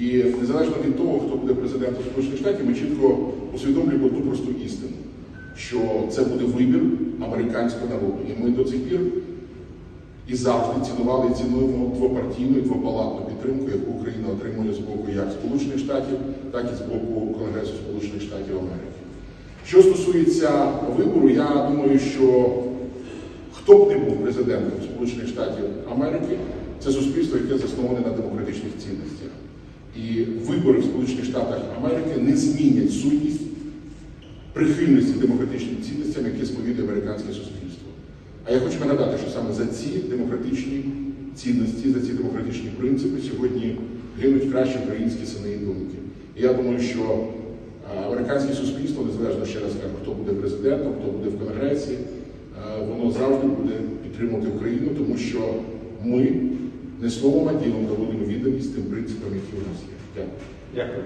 І незалежно від того, хто буде президентом Сполучених Штатів, ми чітко усвідомлюємо одну просту істину, що це буде вибір американського народу. І ми до цих пір і завжди цінували і цінуємо двопартійну і двопалатну підтримку, яку Україна отримує з боку як Сполучених Штатів, так і з боку Конгресу Сполучених Штатів Америки. Що стосується вибору, я думаю, що хто б не був президентом Сполучених Штатів Америки, це суспільство, яке засноване на демократичних цінностях. І вибори в Сполучених Штатах Америки не змінять сутність прихильності демократичним цінностям, які сповідує американське суспільство. А я хочу нагадати, що саме за ці демократичні цінності, за ці демократичні принципи сьогодні гинуть кращі українські сини і доньки. І я думаю, що американське суспільство, незалежно ще раз кажу, хто буде президентом, хто буде в Конгресі, воно завжди буде підтримувати Україну, тому що ми не словом, а ділом доводимо відомість тим принципам, які у нас є. Дякую. Дякую.